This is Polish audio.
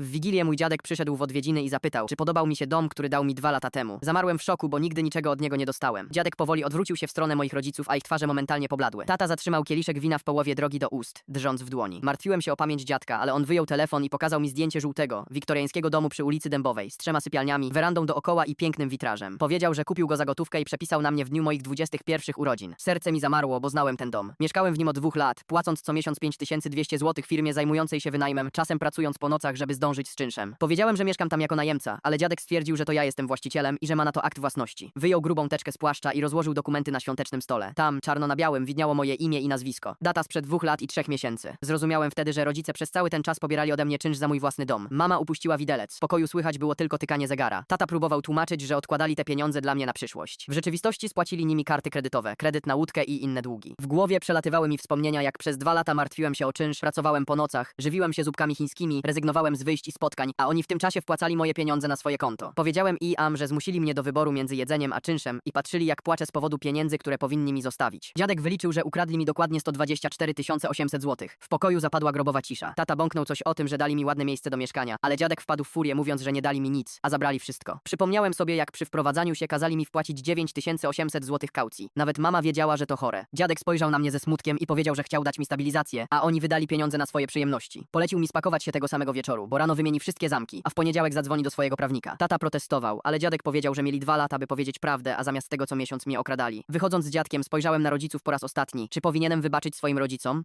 W Wigilię mój dziadek przyszedł w odwiedziny i zapytał, czy podobał mi się dom, który dał mi dwa lata temu. Zamarłem w szoku, bo nigdy niczego od niego nie dostałem. Dziadek powoli odwrócił się w stronę moich rodziców, a ich twarze momentalnie pobladły. Tata zatrzymał kieliszek wina w połowie drogi do ust, drżąc w dłoni. Martwiłem się o pamięć dziadka, ale on wyjął telefon i pokazał mi zdjęcie żółtego, wiktoriańskiego domu przy ulicy Dębowej, z trzema sypialniami, werandą dookoła i pięknym witrażem. Powiedział, że kupił go za gotówkę i przepisał na mnie w dniu moich 21 urodzin. Serce mi zamarło, bo znałem ten dom. Mieszkałem w nim od dwóch lat, płacąc co miesiąc 5200 zł firmie zajmującej się wynajmem, czasem pracując po nocach, żeby zdążyć z czynszem. Powiedziałem, że mieszkam tam jako najemca, ale dziadek stwierdził, że to ja jestem właścicielem i że ma na to akt własności. Wyjął grubą teczkę z płaszcza i rozłożył dokumenty na świątecznym stole. Tam, czarno na białym, widniało moje imię i nazwisko. Data sprzed dwóch lat i trzech miesięcy. Zrozumiałem wtedy, że rodzice przez cały ten czas pobierali ode mnie czynsz za mój własny dom. Mama upuściła widelec. W pokoju słychać było tylko tykanie zegara. Tata próbował tłumaczyć, że odkładali te pieniądze dla mnie na przyszłość. W rzeczywistości spłacili nimi karty kredytowe, kredyt na łódkę i inne długi. W głowie przelatywały mi wspomnienia, jak przez dwa lata martwiłem się o czynsz, pracowałem po nocach, żywiłem się zupkami chińskimi, rezygnowałem z i spotkań, a oni w tym czasie wpłacali moje pieniądze na swoje konto. Powiedziałem i am, że zmusili mnie do wyboru między jedzeniem a czynszem i patrzyli, jak płaczę z powodu pieniędzy, które powinni mi zostawić. Dziadek wyliczył, że ukradli mi dokładnie 124 800 zł. W pokoju zapadła grobowa cisza. Tata bąknął coś o tym, że dali mi ładne miejsce do mieszkania, ale dziadek wpadł w furię, mówiąc, że nie dali mi nic, a zabrali wszystko. Przypomniałem sobie, jak przy wprowadzaniu się kazali mi wpłacić 9800 zł kaucji. Nawet mama wiedziała, że to chore. Dziadek spojrzał na mnie ze smutkiem i powiedział, że chciał dać mi stabilizację, a oni wydali pieniądze na swoje przyjemności. Polecił mi spakować się tego samego wieczoru, bo rano wymieni wszystkie zamki, a w poniedziałek zadzwoni do swojego prawnika. Tata protestował, ale dziadek powiedział, że mieli dwa lata, by powiedzieć prawdę, a zamiast tego co miesiąc mnie okradali. Wychodząc z dziadkiem, spojrzałem na rodziców po raz ostatni. Czy powinienem wybaczyć swoim rodzicom?